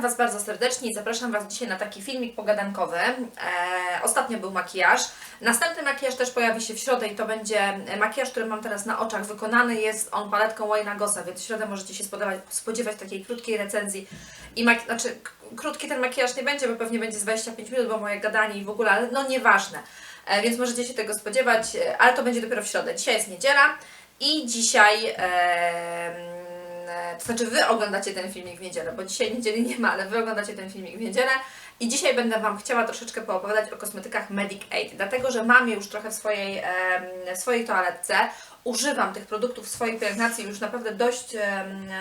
Witam Was bardzo serdecznie i zapraszam Was dzisiaj na taki filmik pogadankowy. E, ostatnio był makijaż. Następny makijaż też pojawi się w środę i to będzie makijaż, który mam teraz na oczach. Wykonany jest on paletką Wayna Gossa, więc w środę możecie się spodziewać, spodziewać takiej krótkiej recenzji. I maki- znaczy, krótki ten makijaż nie będzie, bo pewnie będzie z 25 minut, bo moje gadanie i w ogóle, ale no nieważne. E, więc możecie się tego spodziewać, e, ale to będzie dopiero w środę. Dzisiaj jest niedziela i dzisiaj... e, to znaczy Wy oglądacie ten filmik w niedzielę, bo dzisiaj niedzieli nie ma, ale Wy oglądacie ten filmik w niedzielę. I dzisiaj będę Wam chciała troszeczkę poopowiadać o kosmetykach Medic Aid, dlatego że mam je już trochę w swojej, swojej toaletce, używam tych produktów w swojej pielęgnacji już naprawdę dość,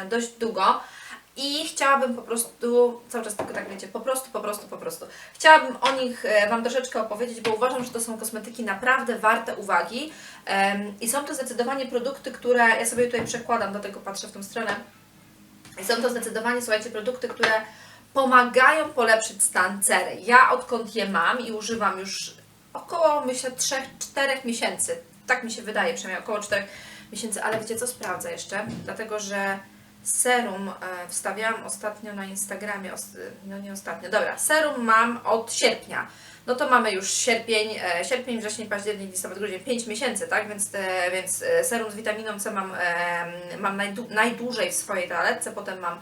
dość długo i chciałabym po prostu, cały czas tylko tak wiecie, po prostu, po prostu, po prostu. Chciałabym o nich e, Wam troszeczkę opowiedzieć, bo uważam, że to są kosmetyki naprawdę warte uwagi. I są to zdecydowanie produkty, które, ja sobie tutaj przekładam, do tego patrzę w tą stronę, i są to zdecydowanie, słuchajcie, produkty, które pomagają polepszyć stan cery. Ja odkąd je mam i używam już około, myślę, 3-4 miesięcy, tak mi się wydaje, przynajmniej około 4 miesięcy, ale wiecie co, sprawdzę jeszcze, dlatego że serum e, wstawiałam ostatnio na Instagramie, os- no nie ostatnio, dobra, serum mam od sierpnia. No to mamy już sierpień, e, sierpień, wrzesień, październik, listopad, grudzień, 5 miesięcy, tak? Więc, e, więc e, serum z witaminą C mam, e, mam najdłu- najdłużej w swojej toaletce, potem mam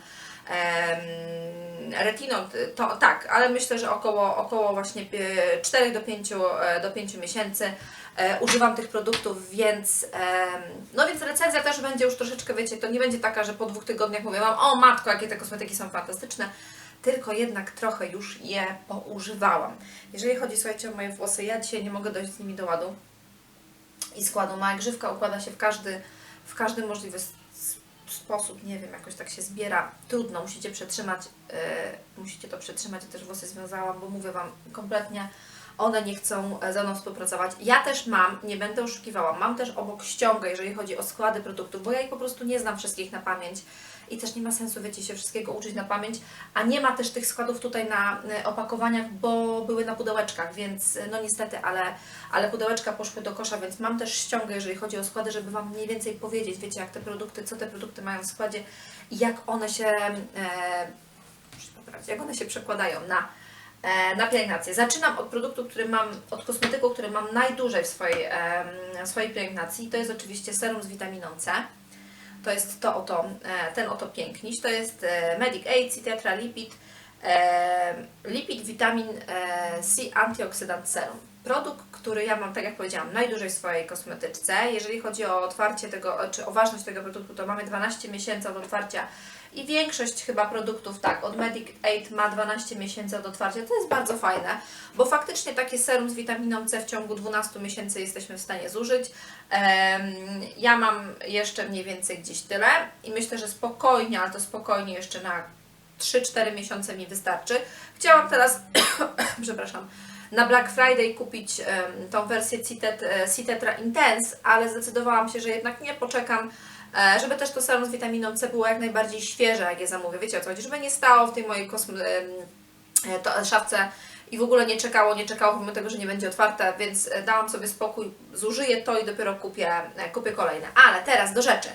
retinol, to tak, ale myślę, że około, około właśnie e, 4 do 5, e, do 5 miesięcy e, używam tych produktów, więc no więc recenzja też będzie już troszeczkę, wiecie, to nie będzie taka, że po dwóch tygodniach mówię Wam, o matko, jakie te kosmetyki są fantastyczne, tylko jednak trochę już je poużywałam. Jeżeli chodzi, słuchajcie, o moje włosy, ja dzisiaj nie mogę dojść z nimi do ładu i składu. Moja grzywka układa się w każdy, w każdy możliwy sposób, nie wiem, jakoś tak się zbiera. Trudno, musicie przetrzymać, yy, musicie to przetrzymać. Ja też włosy związałam, bo mówię Wam kompletnie, one nie chcą e, ze mną współpracować. Ja też mam, nie będę oszukiwała, mam też obok ściągę, jeżeli chodzi o składy produktów, bo ja ich po prostu nie znam wszystkich na pamięć i też nie ma sensu, wiecie, się wszystkiego uczyć na pamięć, a nie ma też tych składów tutaj na e, opakowaniach, bo były na pudełeczkach, więc e, no niestety, ale, ale pudełeczka poszły do kosza, więc mam też ściągę, jeżeli chodzi o składy, żeby Wam mniej więcej powiedzieć, wiecie, jak te produkty, co te produkty mają w składzie i jak one się, e, jak one się przekładają na, na pielęgnację. Zaczynam od produktu, który mam, od kosmetyku, który mam najdłużej w swojej, em, swojej pielęgnacji. To jest oczywiście serum z witaminą C. To jest to oto, e, ten oto piękniś. To jest e, Medic Aid, Citetra Lipid, e, Lipid Vitamin e, C Antioxydant Serum. Produkt, który ja mam, tak jak powiedziałam, najdłużej w swojej kosmetyczce. Jeżeli chodzi o otwarcie tego, czy o ważność tego produktu, to mamy 12 miesięcy od otwarcia i większość chyba produktów, tak, od Medic Aid ma 12 miesięcy od otwarcia. To jest bardzo fajne, bo faktycznie takie serum z witaminą C w ciągu 12 miesięcy jesteśmy w stanie zużyć. Ja mam jeszcze mniej więcej gdzieś tyle i myślę, że spokojnie, ale to spokojnie jeszcze na 3-4 miesiące mi wystarczy. Chciałam teraz, przepraszam, na Black Friday kupić tą wersję e, Citetra Intense, ale zdecydowałam się, że jednak nie poczekam, żeby też to serum z witaminą C było jak najbardziej świeże, jak je zamówię. Wiecie o co chodzi? Żeby nie stało w tej mojej e, to, szafce i w ogóle nie czekało, nie czekało pomimo tego, że nie będzie otwarte, więc e, dałam sobie spokój, zużyję to i dopiero kupię, e, kupię kolejne. Ale teraz do rzeczy.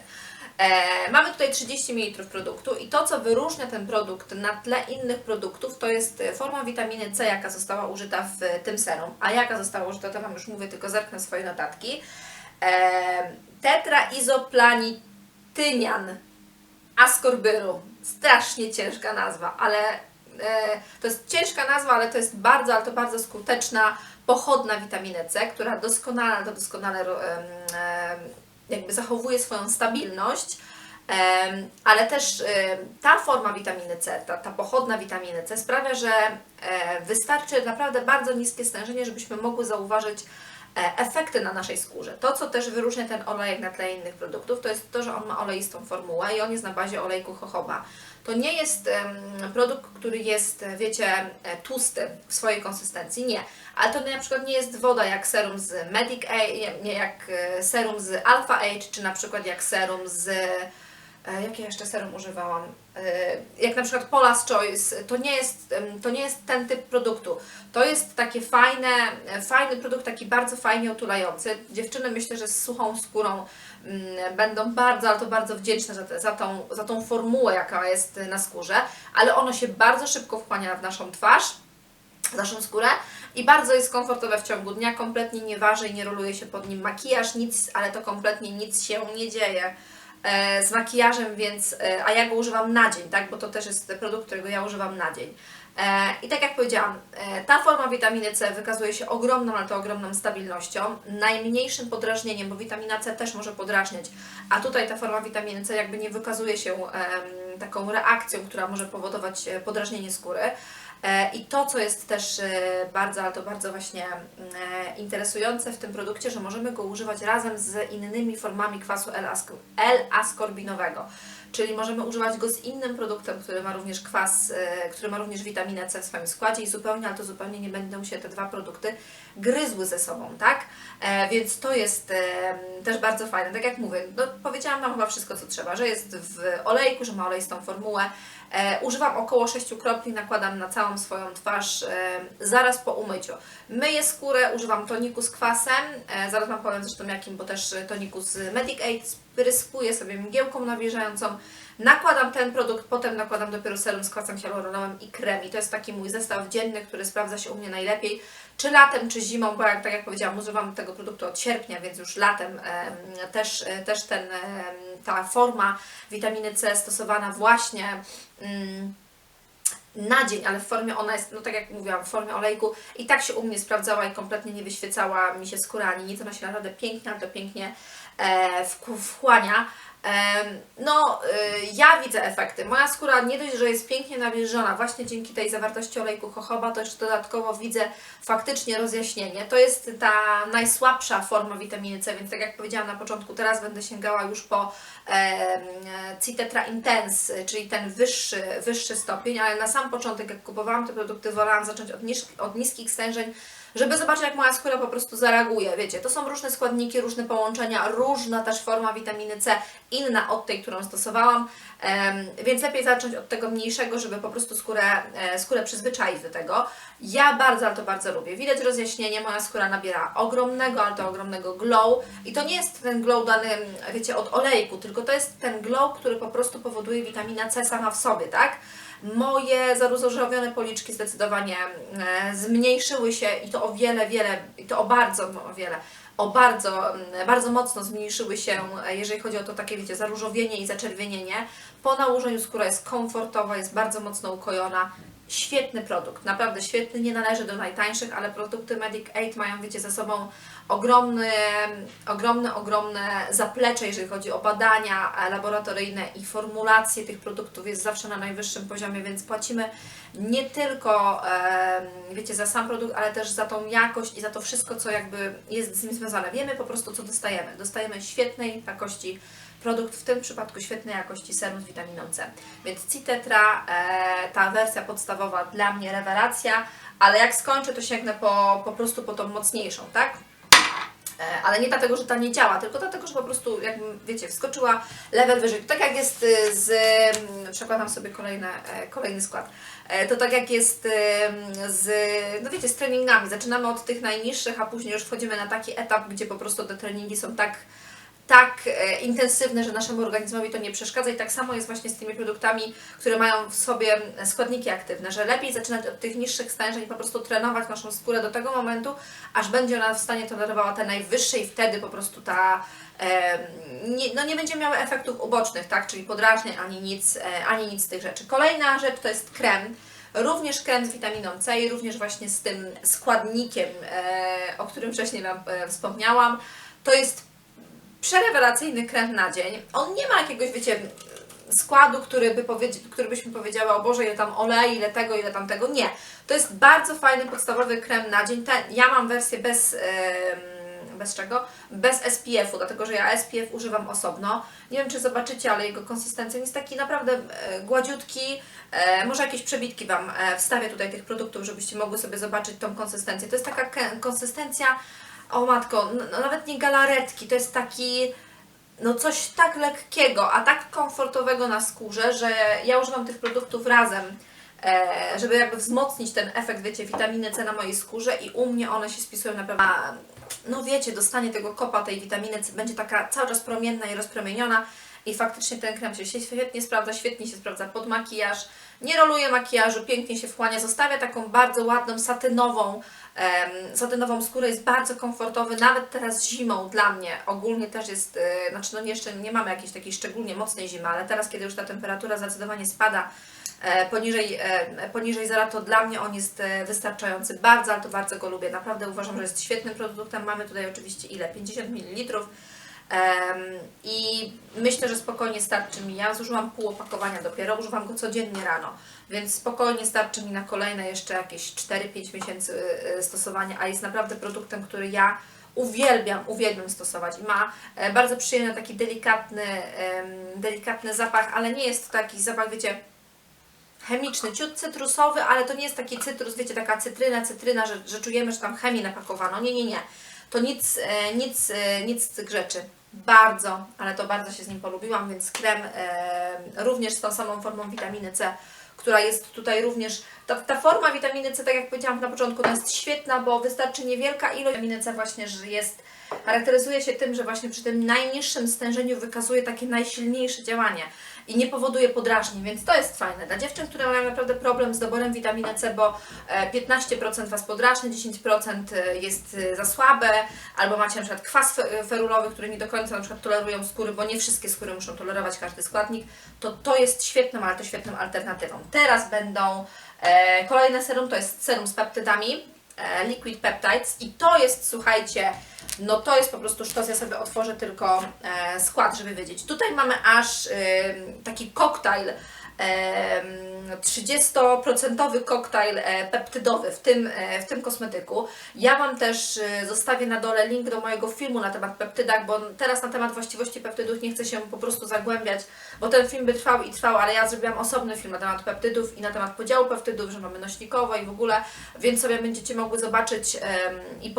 E, mamy tutaj 30 ml produktu i to, co wyróżnia ten produkt na tle innych produktów, to jest e, forma witaminy C, jaka została użyta w e, tym serum. A jaka została użyta, to Wam już mówię, tylko zerknę swoje notatki. E, tetraizoplanitinian ascorbyru. Strasznie ciężka nazwa, ale e, to jest ciężka nazwa, ale to jest bardzo, ale to bardzo skuteczna, pochodna witaminy C, która doskonale, to doskonale em, jakby zachowuje swoją stabilność. Ale też ta forma witaminy C, ta, ta pochodna witaminy C sprawia, że e, wystarczy naprawdę bardzo niskie stężenie, żebyśmy mogły zauważyć e, efekty na naszej skórze. To, co też wyróżnia ten olejek na tle innych produktów, to jest to, że on ma oleistą formułę i on jest na bazie olejku jojoba. To nie jest produkt, który jest, e, wiecie, e, tłusty w swojej konsystencji, nie. Ale to na przykład nie jest woda jak serum z Medic A, nie, jak e, serum z Alpha Age, czy na przykład jak serum z E, Jakie jeszcze serum używałam? E, Jak na przykład Paula's Choice, to nie jest, to nie jest ten typ produktu. To jest takie fajne, e, fajny produkt, taki bardzo fajnie otulający. Dziewczyny myślę, że z suchą skórą mm, będą bardzo, ale to bardzo wdzięczne za, te, za, tą, za tą formułę, jaka jest na skórze, ale ono się bardzo szybko wchłania w naszą twarz, w naszą skórę i bardzo jest komfortowe w ciągu dnia, kompletnie nie waży i nie roluje się pod nim makijaż, nic, ale to kompletnie nic się nie dzieje z makijażem, więc, e, a ja go używam na dzień, tak, bo to też jest produkt, którego ja używam na dzień. E, I tak jak powiedziałam, e, ta forma witaminy C wykazuje się ogromną, ale to ogromną stabilnością, najmniejszym podrażnieniem, bo witamina C też może podrażniać, a tutaj ta forma witaminy C jakby nie wykazuje się taką reakcją, która może powodować e, podrażnienie skóry. E, I to, co jest też e, bardzo, ale to bardzo właśnie e, interesujące w tym produkcie, że możemy go używać razem z innymi formami kwasu L-ask- L-askorbinowego. Czyli możemy używać go z innym produktem, który ma również kwas, który ma również witaminę C w swoim składzie i zupełnie, ale to zupełnie nie będą się te dwa produkty gryzły ze sobą, tak? Więc to jest też bardzo fajne. Tak jak mówię, no, powiedziałam Wam chyba wszystko, co trzeba, że jest w olejku, że ma oleistą formułę. E, używam około 6 kropli, nakładam na całą swoją twarz e, zaraz po umyciu. Myję skórę, używam toniku z kwasem, e, zaraz Wam powiem zresztą jakim, bo też toniku z Medic Aid, spryskuję sobie mgiełką nawilżającą, nakładam ten produkt, potem nakładam dopiero serum z kwasem hialuronowym i krem i to jest taki mój zestaw dzienny, który sprawdza się u mnie najlepiej, czy latem, czy zimą, bo jak, tak jak powiedziałam, używam tego produktu od sierpnia, więc już latem em, też, e, też ten, em, ta forma witaminy C stosowana właśnie mm, na dzień, ale w formie ona jest, no tak jak mówiłam, w formie olejku i tak się u mnie sprawdzała i kompletnie nie wyświecała mi się skóra ani nic, ona się naprawdę pięknie, ale to pięknie e, wchłania. No, y, ja widzę efekty. Moja skóra nie dość, że jest pięknie nawilżona, właśnie dzięki tej zawartości olejku jojoba, to jeszcze dodatkowo widzę faktycznie rozjaśnienie. To jest ta najsłabsza forma witaminy C, więc tak jak powiedziałam na początku, teraz będę sięgała już po Citetra Intense, czyli ten wyższy, wyższy stopień, ale na sam początek, jak kupowałam te produkty, wolałam zacząć od, niż, od niskich stężeń, żeby zobaczyć, jak moja skóra po prostu zareaguje. Wiecie, to są różne składniki, różne połączenia, różna też forma witaminy C, inna od tej, którą stosowałam, więc lepiej zacząć od tego mniejszego, żeby po prostu skórę, e, skórę przyzwyczaić do tego. Ja bardzo, ale to bardzo lubię. Widać rozjaśnienie, moja skóra nabiera ogromnego, ale to ogromnego glow i to nie jest ten glow dany, wiecie, od olejku, tylko to jest ten glow, który po prostu powoduje witamina C sama w sobie, tak? Moje zaróżowione policzki zdecydowanie e, zmniejszyły się i to o wiele, wiele, i to o bardzo, no, o wiele, o bardzo, mm, bardzo mocno zmniejszyły się, e, jeżeli chodzi o to takie, wiecie, zaróżowienie i zaczerwienienie. Po nałożeniu skóra jest komfortowa, jest bardzo mocno ukojona. Świetny produkt, naprawdę świetny, nie należy do najtańszych, ale produkty Medic Aid mają, wiecie, za sobą ogromne, ogromne, ogromne zaplecze, jeżeli chodzi o badania laboratoryjne i formulacje tych produktów jest zawsze na najwyższym poziomie, więc płacimy nie tylko, wiecie, za sam produkt, ale też za tą jakość i za to wszystko, co jakby jest z nim związane. Wiemy po prostu, co dostajemy. Dostajemy świetnej jakości produkt, w tym przypadku świetnej jakości serum z witaminą C. Więc Citetra, e, ta wersja podstawowa dla mnie rewelacja, ale jak skończę, to sięgnę po, po prostu po tą mocniejszą, tak? E, Ale nie dlatego, że ta nie działa, tylko dlatego, że po prostu, jakbym, wiecie, wskoczyła level wyżej. Tak jak jest z, przekładam sobie kolejne, kolejny skład, to tak jak jest z, no wiecie, z treningami. Zaczynamy od tych najniższych, a później już wchodzimy na taki etap, gdzie po prostu te treningi są tak tak e, intensywne, że naszemu organizmowi to nie przeszkadza i tak samo jest właśnie z tymi produktami, które mają w sobie składniki aktywne, że lepiej zaczynać od tych niższych stężeń, po prostu trenować naszą skórę do tego momentu, aż będzie ona w stanie tolerowała te najwyższe i wtedy po prostu ta nie, no nie będzie miała efektów ubocznych, tak, czyli podrażnień ani nic, e, ani nic z tych rzeczy. Kolejna rzecz to jest krem. Również krem z witaminą C i również właśnie z tym składnikiem, e, o którym wcześniej Wam wspomniałam. To jest przerewelacyjny krem na dzień. On nie ma jakiegoś, wiecie, składu, który, by powiedzi- który byśmy powiedziały, o Boże, ile tam oleju, ile tego, ile tamtego. Nie. To jest bardzo fajny, podstawowy krem na dzień. Ten, ja mam wersję bez... em, bez czego? Bez SPF-u, dlatego że ja SPF używam osobno. Nie wiem, czy zobaczycie, ale jego konsystencja jest taki naprawdę e, gładziutki. E, może jakieś przebitki Wam e, wstawię tutaj tych produktów, żebyście mogły sobie zobaczyć tą konsystencję. To jest taka konsystencja, o matko, no, nawet nie galaretki, to jest taki no coś tak lekkiego, a tak komfortowego na skórze, że ja używam tych produktów razem, e, żeby jakby wzmocnić ten efekt, wiecie, witaminy C na mojej skórze i u mnie one się spisują naprawdę. A no wiecie, dostanie tego kopa tej witaminy C, będzie taka cały czas promienna i rozpromieniona i faktycznie ten krem się świetnie sprawdza, świetnie się sprawdza pod makijaż, nie roluje makijażu, pięknie się wchłania, zostawia taką bardzo ładną, satynową, satynową skórę, jest bardzo komfortowy, nawet teraz zimą dla mnie ogólnie też jest, e, znaczy no jeszcze nie mamy jakiejś takiej szczególnie mocnej zimy, ale teraz kiedy już ta temperatura zdecydowanie spada, e, poniżej, e, poniżej zera, to dla mnie on jest e, wystarczający. Bardzo, ale to bardzo go lubię. Naprawdę uważam, że jest świetnym produktem. Mamy tutaj oczywiście ile? 50 ml. I myślę, że spokojnie starczy mi. Ja zużyłam pół opakowania dopiero, używam go codziennie rano, więc spokojnie starczy mi na kolejne jeszcze jakieś 4-5 miesięcy y, stosowania, a jest naprawdę produktem, który ja uwielbiam, uwielbiam stosować ma e, bardzo przyjemny, taki delikatny, delikatny zapach, ale nie jest to taki zapach, wiecie, chemiczny, ciut cytrusowy, ale to nie jest taki cytrus, wiecie, taka cytryna, cytryna, że, że czujemy, że tam chemię napakowano. Nie, nie, nie. To nic, e, nic, e, nic z tych rzeczy. Bardzo, ale to bardzo się z nim polubiłam, więc krem również z tą samą formą witaminy C, która jest tutaj również, ta, ta forma witaminy C, tak jak powiedziałam na początku, ona jest świetna, bo wystarczy niewielka ilość witaminy C właśnie, że jest, charakteryzuje się tym, że właśnie przy tym najniższym stężeniu wykazuje takie najsilniejsze działanie i nie powoduje podrażnień, więc to jest fajne. Dla dziewczyn, które mają naprawdę problem z doborem witaminy C, bo e, 15% Was podrażni, 10% jest e, za słabe, albo macie na przykład kwas fe- ferulowy, który nie do końca na przykład tolerują skóry, bo nie wszystkie skóry muszą tolerować każdy składnik, to to jest świetną, ale to świetną alternatywą. Teraz będą e, kolejne serum, to jest serum z peptydami, e, Liquid Peptides i to jest, słuchajcie, no to jest po prostu sztos, ja sobie otworzę tylko e, skład, żeby wiedzieć. Tutaj mamy aż ym, taki koktajl, 30% koktajl e, peptydowy w tym, e, w tym kosmetyku. Ja Wam też e, zostawię na dole link do mojego filmu na temat peptydach, bo teraz na temat właściwości peptydów nie chcę się po prostu zagłębiać, bo ten film by trwał i trwał, ale ja zrobiłam osobny film na temat peptydów i na temat podziału peptydów, że mamy nośnikowo i w ogóle, więc sobie będziecie mogły zobaczyć i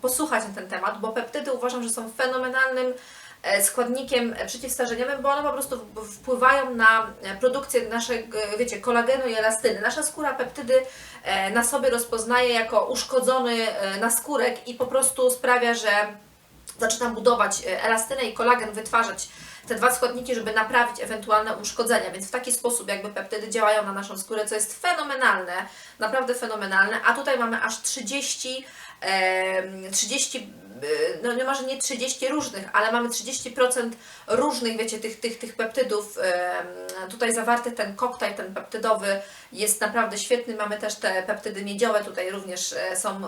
posłuchać na ten temat, bo peptydy uważam, że są fenomenalnym składnikiem e, przeciwstarzeniowym, bo one po prostu wpływają na produkcję naszego, e, wiecie, kolagenu i elastyny. Nasza skóra peptydy e, na sobie rozpoznaje jako uszkodzony naskórek i po prostu sprawia, że zaczyna budować elastynę i kolagen, wytwarzać te dwa składniki, żeby naprawić ewentualne uszkodzenia, więc w taki sposób jakby peptydy działają na naszą skórę, co jest fenomenalne, naprawdę fenomenalne, a tutaj mamy aż 30, em, 30 e, no nie może nie 30 różnych, ale mamy 30% różnych, wiecie, tych, tych, tych peptydów. Tutaj zawarty, ten koktajl, ten peptydowy jest naprawdę świetny, mamy też te peptydy miedziowe, tutaj również e, są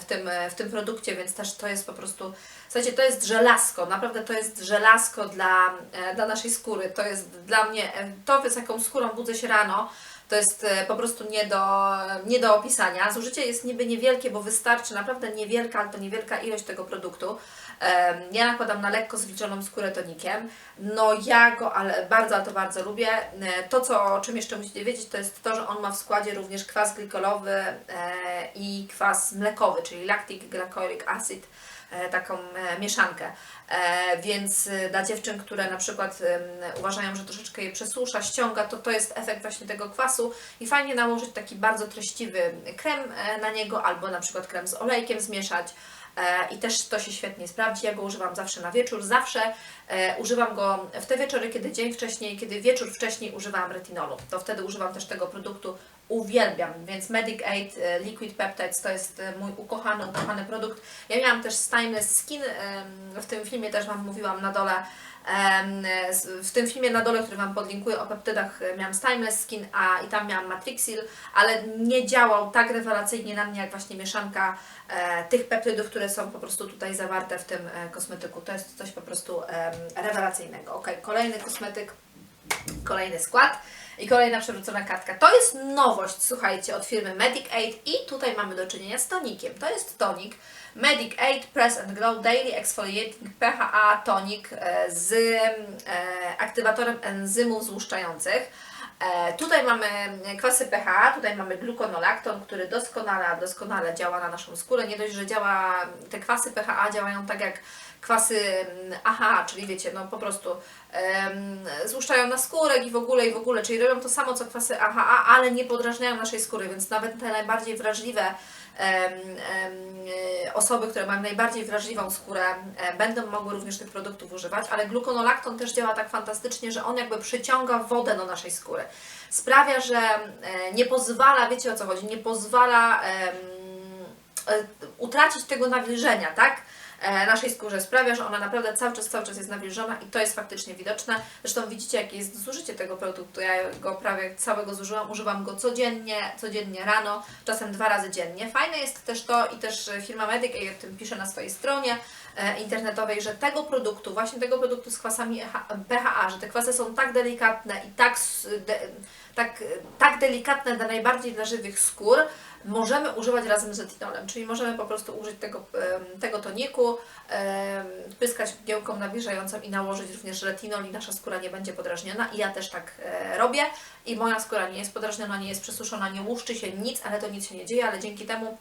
w tym, e, w tym produkcie, więc też to jest po prostu Słuchajcie, to jest żelazko, naprawdę to jest żelazko dla, e, dla naszej skóry. To jest dla mnie, to z jaką skórą budzę się rano, to jest e, po prostu nie do, nie do opisania. Zużycie jest niby niewielkie, bo wystarczy naprawdę niewielka, ale to niewielka ilość tego produktu. Ja nakładam na lekko zwilżoną skórę tonikiem. No ja go ale bardzo, ale to bardzo lubię. E, To, co, o czym jeszcze musicie wiedzieć, to jest to, że on ma w składzie również kwas glikolowy e, i kwas mlekowy, czyli lactic glycolic acid taką e, mieszankę. E, więc e, dla dziewczyn, które na przykład uważają, że troszeczkę je przesusza, ściąga, to to jest efekt właśnie tego kwasu i fajnie nałożyć taki bardzo treściwy krem e, na niego albo na przykład krem z olejkiem zmieszać. E, I też to się świetnie sprawdzi. Ja go używam zawsze na wieczór, zawsze e, używam go w te wieczory, kiedy dzień wcześniej, kiedy wieczór wcześniej używałam retinolu. To wtedy używam też tego produktu. Uwielbiam, więc Medic Aid e, Liquid Peptides to jest e, mój ukochany, ukochany produkt. Ja miałam też Stainless Skin, w tym filmie też Wam mówiłam na dole, w tym filmie na dole, który Wam podlinkuję o peptydach, e, miałam Stainless Skin, a i tam miałam Matrixil, ale nie działał tak rewelacyjnie na mnie jak właśnie mieszanka tych peptydów, które są po prostu tutaj zawarte w tym kosmetyku. To jest coś po prostu rewelacyjnego. Ok, kolejny kosmetyk, kolejny skład. I kolejna przewrócona kartka. To jest nowość, słuchajcie, od firmy Medic Aid i tutaj mamy do czynienia z tonikiem. To jest tonik Medic Aid Press and Glow Daily Exfoliating PHA Tonik e, z e, aktywatorem enzymów złuszczających. E, tutaj mamy kwasy pH, tutaj mamy gluconolakton, który doskonale, doskonale działa na naszą skórę. Nie dość, że działa, te kwasy pH działają tak jak kwasy mm, AHA, czyli wiecie, no po prostu em, złuszczają na skórę i w ogóle, i w ogóle, czyli robią to samo co kwasy AHA, ale nie podrażniają naszej skóry, więc nawet te najbardziej wrażliwe em, e, osoby, które mają najbardziej wrażliwą skórę, e, będą mogły również tych produktów używać, ale gluconolakton też działa tak fantastycznie, że on jakby przyciąga wodę do naszej skóry. Sprawia, że e, nie pozwala, wiecie o co chodzi, nie pozwala em, e, utracić tego nawilżenia, tak? E, naszej skórze sprawia, że ona naprawdę cały czas, cały czas jest nawilżona i to jest faktycznie widoczne. Zresztą widzicie, jakie jest zużycie tego produktu. Ja go prawie całego zużyłam, używam go codziennie, codziennie rano, czasem dwa razy dziennie. Fajne jest też to i też firma Medic o tym pisze na swojej stronie internetowej, że tego produktu, właśnie tego produktu z kwasami PHA, że te kwasy są tak delikatne i tak, de, tak, tak delikatne dla najbardziej wrażliwych skór, możemy używać razem z retinolem, czyli możemy po prostu użyć tego, tego toniku, pyskać mgiełką nawilżającą i nałożyć również retinol i nasza skóra nie będzie podrażniona. I ja też tak e, robię. I moja skóra nie jest podrażniona, nie jest przesuszona, nie łuszczy się nic, ale to nic się nie dzieje, ale dzięki temu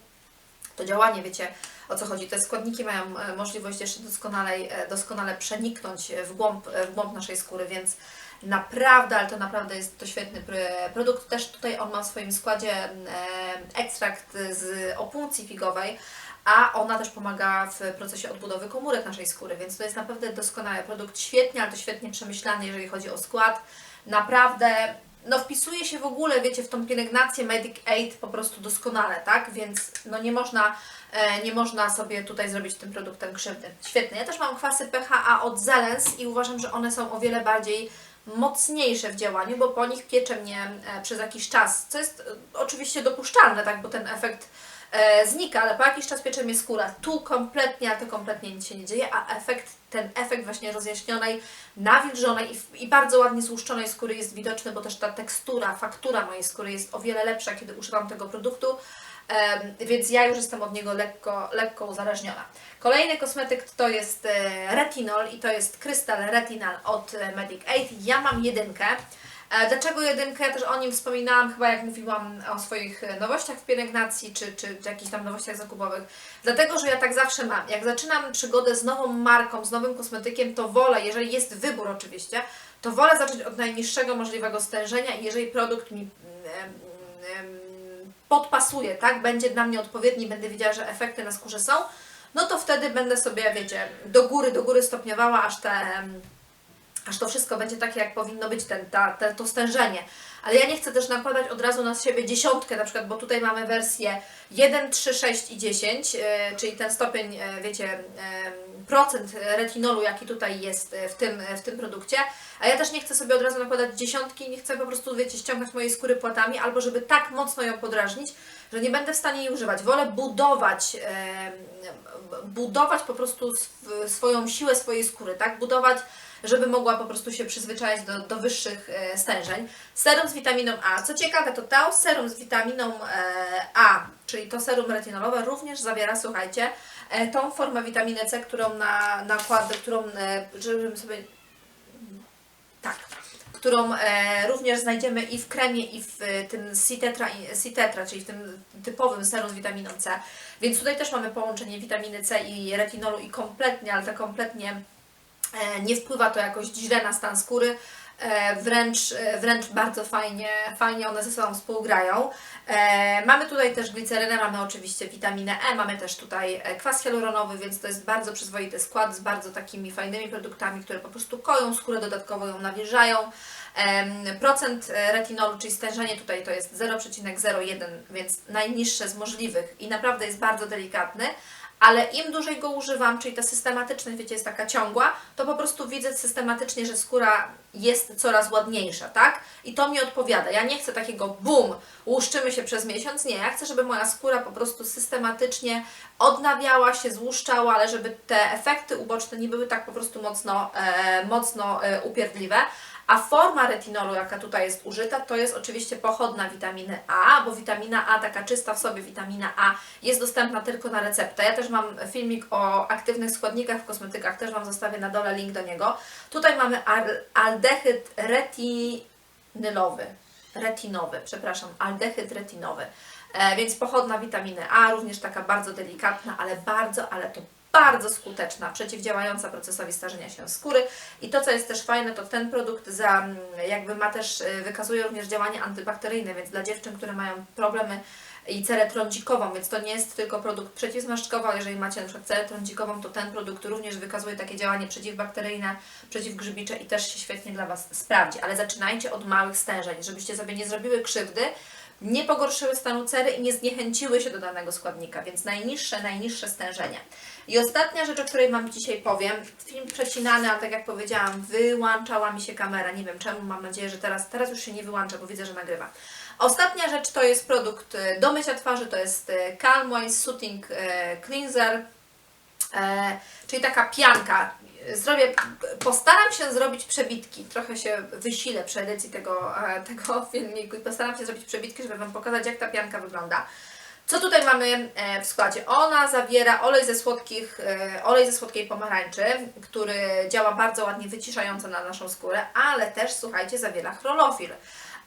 to działanie, wiecie o co chodzi. Te składniki mają e, możliwość jeszcze doskonale, e, doskonale przeniknąć w głąb, e, w głąb naszej skóry, więc naprawdę, ale to naprawdę jest to świetny pr- produkt. Też tutaj on ma w swoim składzie e, ekstrakt z opuncji figowej, a ona też pomaga w procesie odbudowy komórek naszej skóry, więc to jest naprawdę doskonały produkt, świetnie, ale to świetnie przemyślany, jeżeli chodzi o skład. Naprawdę, no wpisuje się w ogóle, wiecie, w tą pielęgnację Medic Aid po prostu doskonale, tak? Więc no nie można, e, nie można sobie tutaj zrobić tym produktem krzywdy. Świetnie. Ja też mam kwasy PHA od Zelens i uważam, że one są o wiele bardziej mocniejsze w działaniu, bo po nich piecze mnie e, przez jakiś czas, co jest e, oczywiście dopuszczalne, tak, bo ten efekt e, znika, ale po jakiś czas piecze mnie skóra. Tu kompletnie, ale to kompletnie nic się nie dzieje, a efekt, ten efekt właśnie rozjaśnionej, nawilżonej i, i bardzo ładnie złuszczonej skóry jest widoczny, bo też ta tekstura, faktura mojej skóry jest o wiele lepsza, kiedy używam tego produktu. Em, więc ja już jestem od niego lekko, lekko uzależniona. Kolejny kosmetyk to jest e, retinol i to jest krystal retinal od Medic Aid. Ja mam jedynkę. E, Dlaczego jedynkę? Ja też o nim wspominałam chyba jak mówiłam o swoich e, nowościach w pielęgnacji czy, czy, jakichś tam nowościach zakupowych. Dlatego, że ja tak zawsze mam. Jak zaczynam przygodę z nową marką, z nowym kosmetykiem, to wolę, jeżeli jest wybór oczywiście, to wolę zacząć od najniższego możliwego stężenia i jeżeli produkt mi podpasuje, tak, będzie dla mnie odpowiedni, będę wiedziała, że efekty na skórze są, no to wtedy będę sobie, wiecie, do góry, do góry stopniowała, aż te, aż to wszystko będzie takie, jak powinno być, ten, ta, te, to stężenie. Ale ja nie chcę też nakładać od razu na siebie dziesiątkę, na przykład, bo tutaj mamy wersję 1, 3, 6 i 10, e, czyli ten stopień, e, wiecie, em, procent retinolu, jaki tutaj jest w tym, w tym produkcie. A ja też nie chcę sobie od razu nakładać dziesiątki, nie chcę po prostu, wiecie, ściągać mojej skóry płatami, albo żeby tak mocno ją podrażnić, że nie będę w stanie jej używać. Wolę budować, budować po prostu sw- swoją siłę swojej skóry, tak? Budować, żeby mogła po prostu się przyzwyczaić do, do wyższych e, stężeń. Serum z witaminą A. Co ciekawe, to to serum z witaminą e, A, czyli to serum retinolowe, również zawiera, słuchajcie, e, tą formę witaminy C, którą na nakład, którą, żebym sobie którą e, również znajdziemy i w kremie, i w e, tym C-tetra, C-tetra, czyli w tym typowym serum z witaminą C. Więc tutaj też mamy połączenie witaminy C i retinolu i kompletnie, ale to kompletnie e, nie wpływa to jakoś źle na stan skóry. E, wręcz, e, wręcz bardzo fajnie, fajnie one ze sobą współgrają. E, mamy tutaj też glicerynę, mamy oczywiście witaminę E, mamy też tutaj kwas hialuronowy, więc to jest bardzo przyzwoity skład z bardzo takimi fajnymi produktami, które po prostu koją skórę, dodatkowo ją nawilżają. Em, Procent retinolu, czyli stężenie tutaj to jest 0,01, więc najniższe z możliwych i naprawdę jest bardzo delikatny ale im dłużej go używam, czyli ta systematyczność, wiecie, jest taka ciągła, to po prostu widzę systematycznie, że skóra jest coraz ładniejsza, tak? I to mi odpowiada. Ja nie chcę takiego bum, łuszczymy się przez miesiąc, nie. Ja chcę, żeby moja skóra po prostu systematycznie odnawiała się, złuszczała, ale żeby te efekty uboczne nie były tak po prostu mocno, e, mocno e, upierdliwe. A forma retinolu, jaka tutaj jest użyta, to jest oczywiście pochodna witaminy A, bo witamina A, taka czysta w sobie witamina A, jest dostępna tylko na receptę. Ja też mam filmik o aktywnych składnikach w kosmetykach, też Wam zostawię na dole link do niego. Tutaj mamy al- aldehyd retinylowy. retinowy, przepraszam, aldehyd retinowy. E, więc pochodna witaminy A, również taka bardzo delikatna, ale bardzo, ale to bardzo skuteczna, przeciwdziałająca procesowi starzenia się skóry. I to, co jest też fajne, to ten produkt za, mm, jakby ma też, y, wykazuje również działanie antybakteryjne, więc dla dziewczyn, które mają problemy i cerę trądzikową, więc to nie jest tylko produkt przeciwzmarszczkowy, ale jeżeli macie na przykład cerę trądzikową, to ten produkt również wykazuje takie działanie przeciwbakteryjne, przeciwgrzybicze i też się świetnie dla Was sprawdzi. Ale zaczynajcie od małych stężeń, żebyście sobie nie zrobiły krzywdy, nie pogorszyły stanu cery i nie zniechęciły się do danego składnika, więc najniższe, najniższe stężenie. I ostatnia rzecz, o której Wam dzisiaj powiem, film przecinany, a tak jak powiedziałam, wyłączała mi się kamera, nie wiem czemu, mam nadzieję, że teraz, teraz już się nie wyłącza, bo widzę, że nagrywa. Ostatnia rzecz to jest produkt e, do mycia twarzy, to jest e, Calm Soothing e, Cleanser, czyli taka pianka. Zrobię, postaram się zrobić przebitki, trochę się wysilę przy edycji tego, e, tego filmiku i postaram się zrobić przebitki, żeby Wam pokazać jak ta pianka wygląda. Co tutaj mamy e, w składzie? Ona zawiera olej ze słodkich, e, olej ze słodkiej pomarańczy, który działa bardzo ładnie wyciszająco na naszą skórę, ale też, słuchajcie, zawiera chlorofil.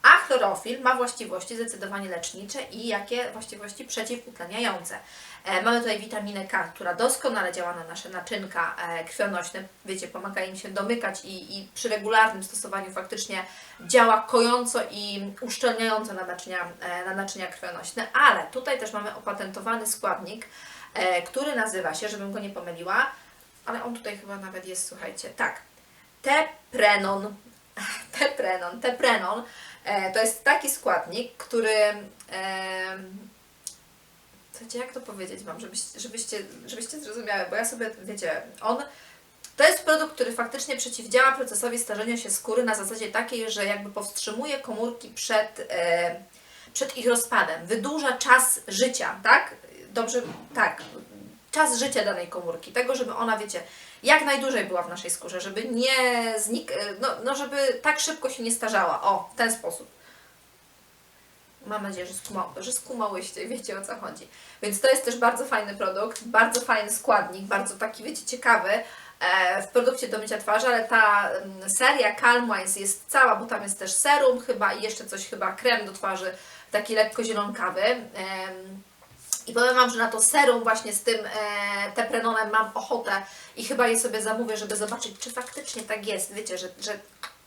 A chlorofil ma właściwości zdecydowanie lecznicze i jakie właściwości przeciwutleniające. E, Mamy tutaj witaminę K, która doskonale działa na nasze naczynka e, krwionośne. Wiecie, pomaga im się domykać i, i przy regularnym stosowaniu faktycznie działa kojąco i uszczelniająco na naczynia, e, na naczynia krwionośne. Ale tutaj też mamy opatentowany składnik, który nazywa się, żebym go nie pomyliła, ale on tutaj chyba nawet jest, słuchajcie, tak, teprenon. Teprenon, teprenon. E, to jest taki składnik, który e, Słuchajcie, jak to powiedzieć Wam, żebyście, żebyście, żebyście zrozumiały, bo ja sobie, wiecie, on, to jest produkt, który faktycznie przeciwdziała procesowi starzenia się skóry na zasadzie takiej, że jakby powstrzymuje komórki przed, e, przed ich rozpadem, wydłuża czas życia, tak? Dobrze, tak, czas życia danej komórki, tego, żeby ona, wiecie, jak najdłużej była w naszej skórze, żeby nie znik, no, no żeby tak szybko się nie starzała, o, w ten sposób. Mam nadzieję, że, skuma, że skumałyście, wiecie o co chodzi. Więc to jest też bardzo fajny produkt, bardzo fajny składnik, bardzo taki, wiecie, ciekawy e, w produkcie do mycia twarzy, ale ta mm, seria Calm Wines jest cała, bo tam jest też serum chyba i jeszcze coś chyba, krem do twarzy, taki lekko zielonkawy. I powiem Wam, że na to serum właśnie z tym e, teprenonem mam ochotę i chyba je sobie zamówię, żeby zobaczyć, czy faktycznie tak jest. Wiecie, że, że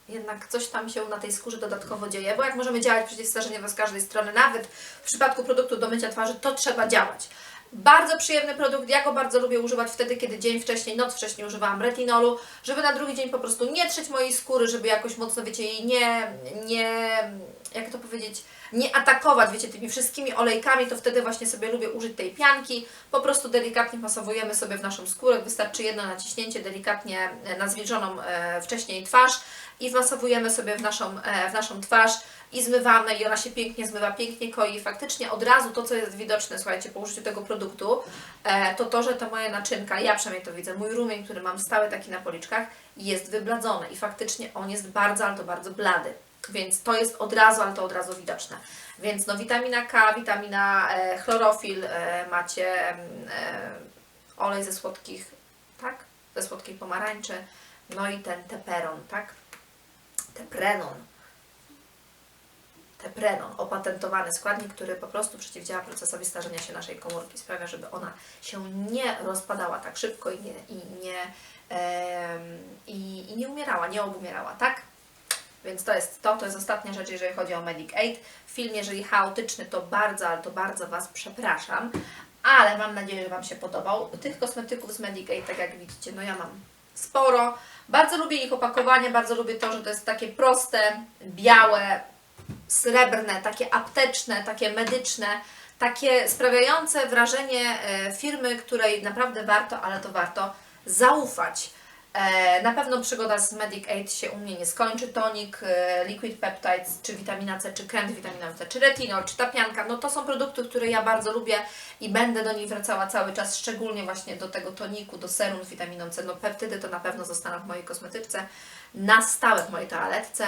jednak coś tam się na tej skórze dodatkowo dzieje, bo jak możemy działać przeciwstarzeniowo z każdej strony, nawet w przypadku produktu do mycia twarzy, to trzeba działać. Bardzo przyjemny produkt, ja go bardzo lubię używać wtedy, kiedy dzień wcześniej, noc wcześniej używałam retinolu, żeby na drugi dzień po prostu nie trzeć mojej skóry, żeby jakoś mocno, wiecie, jej nie, nie, jak to powiedzieć, nie atakować, wiecie, tymi wszystkimi olejkami, to wtedy właśnie sobie lubię użyć tej pianki, po prostu delikatnie masowujemy sobie w naszą skórę, wystarczy jedno naciśnięcie delikatnie e, na zwilżoną e, wcześniej twarz i wmasowujemy sobie w naszą, e, w naszą twarz i zmywamy i ona się pięknie zmywa, pięknie koi. I faktycznie od razu to, co jest widoczne, słuchajcie, po użyciu tego produktu, to to, że ta moja naczynka, ja przynajmniej to widzę, mój rumień, który mam stały taki na policzkach, jest wybladzony i faktycznie on jest bardzo, ale to bardzo blady. Więc to jest od razu, ale to od razu widoczne. Więc no witamina K, witamina e, chlorofil, e, macie e, olej ze słodkich, tak? Ze słodkiej pomarańczy, no i ten teperon, tak? Teprenon. Teprenon, opatentowany składnik, który po prostu przeciwdziała procesowi starzenia się naszej komórki, sprawia, żeby ona się nie rozpadała tak szybko i nie, i nie, em, i, i nie umierała, nie obumierała, tak? Więc to jest to, to jest ostatnia rzecz, jeżeli chodzi o Medic Aid. Film, jeżeli chaotyczny, to bardzo, ale to bardzo Was przepraszam, ale mam nadzieję, że Wam się podobał. Tych kosmetyków z Medic Aid, tak jak widzicie, no ja mam sporo. Bardzo lubię ich opakowanie, bardzo lubię to, że to jest takie proste, białe, srebrne, takie apteczne, takie medyczne, takie sprawiające wrażenie e, firmy, której naprawdę warto, ale to warto zaufać. E, Na pewno przygoda z Medic Aid się u mnie nie skończy. Tonik, e, Liquid Peptides, czy witamina C, czy krem z witaminą C, czy retinol, czy ta pianka, no to są produkty, które ja bardzo lubię i będę do nich wracała cały czas, szczególnie właśnie do tego toniku, do serum z witaminą C. No peptydy to na pewno zostaną w mojej kosmetyczce. na stałe w mojej toaletce.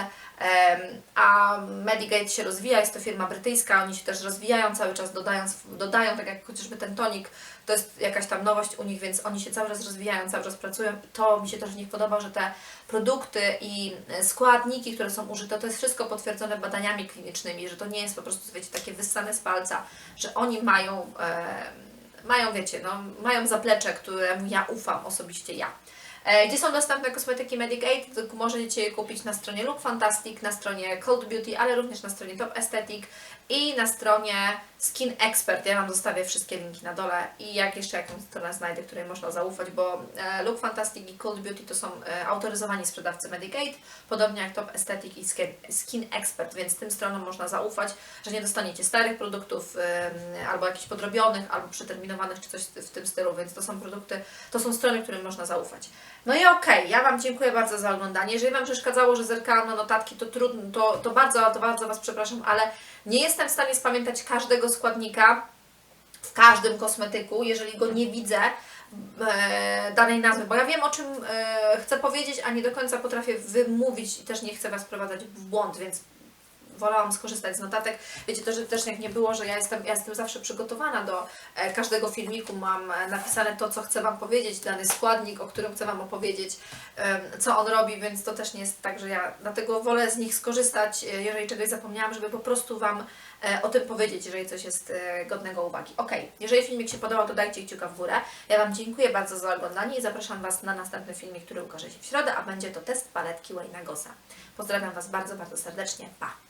A Medigate się rozwija, jest to firma brytyjska, oni się też rozwijają cały czas, dodając, dodają, tak jak chociażby ten tonik, to jest jakaś tam nowość u nich, więc oni się cały czas rozwijają, cały czas pracują. To mi się też w nich podoba, że te produkty i e, składniki, które są użyte, to jest wszystko potwierdzone badaniami klinicznymi, że to nie jest po prostu, wiecie, takie wyssane z palca, że oni mają, e, mają, wiecie, no, mają zaplecze, któremu ja ufam osobiście ja. E, Gdzie są dostępne kosmetyki Medigate? To Możecie je kupić na stronie Look Fantastic, na stronie Cold Beauty, ale również na stronie Top Aesthetic i na stronie Skin Expert. Ja Wam zostawię wszystkie linki na dole i jak jeszcze jakąś stronę znajdę, której można zaufać, bo e, Look Fantastic i Cold Beauty to są e, autoryzowani sprzedawcy Medigate, podobnie jak Top Aesthetic i Skin, Expert, więc tym stronom można zaufać, że nie dostaniecie starych produktów em, albo jakichś podrobionych, albo przeterminowanych, czy coś w tym stylu, więc to są produkty, to są strony, którym można zaufać. No i okej, ja Wam dziękuję bardzo za oglądanie. Jeżeli Wam przeszkadzało, że zerkałam na notatki, to trudno, to, to bardzo, to bardzo Was przepraszam, ale nie jestem w stanie spamiętać każdego składnika w każdym kosmetyku, jeżeli go nie widzę e, danej nazwy, bo ja wiem o czym e, chcę powiedzieć, a nie do końca potrafię wymówić i też nie chcę Was wprowadzać w błąd, więc wolałam skorzystać z notatek. Wiecie, to, że też jak nie było, że ja jestem, ja jestem zawsze przygotowana do e, każdego filmiku, mam e, napisane to, co chcę Wam powiedzieć, dany składnik, o którym chcę Wam opowiedzieć, co on robi, więc to też nie jest tak, że ja dlatego wolę z nich skorzystać, e, jeżeli czegoś zapomniałam, żeby po prostu Wam o tym powiedzieć, jeżeli coś jest godnego uwagi. Ok, jeżeli filmik się podobał, to dajcie kciuka w górę. Ja Wam dziękuję bardzo za oglądanie i zapraszam Was na następny filmik, który ukaże się w środę, a będzie to test paletki Wayna Gossa. Pozdrawiam Was bardzo, bardzo serdecznie. Pa!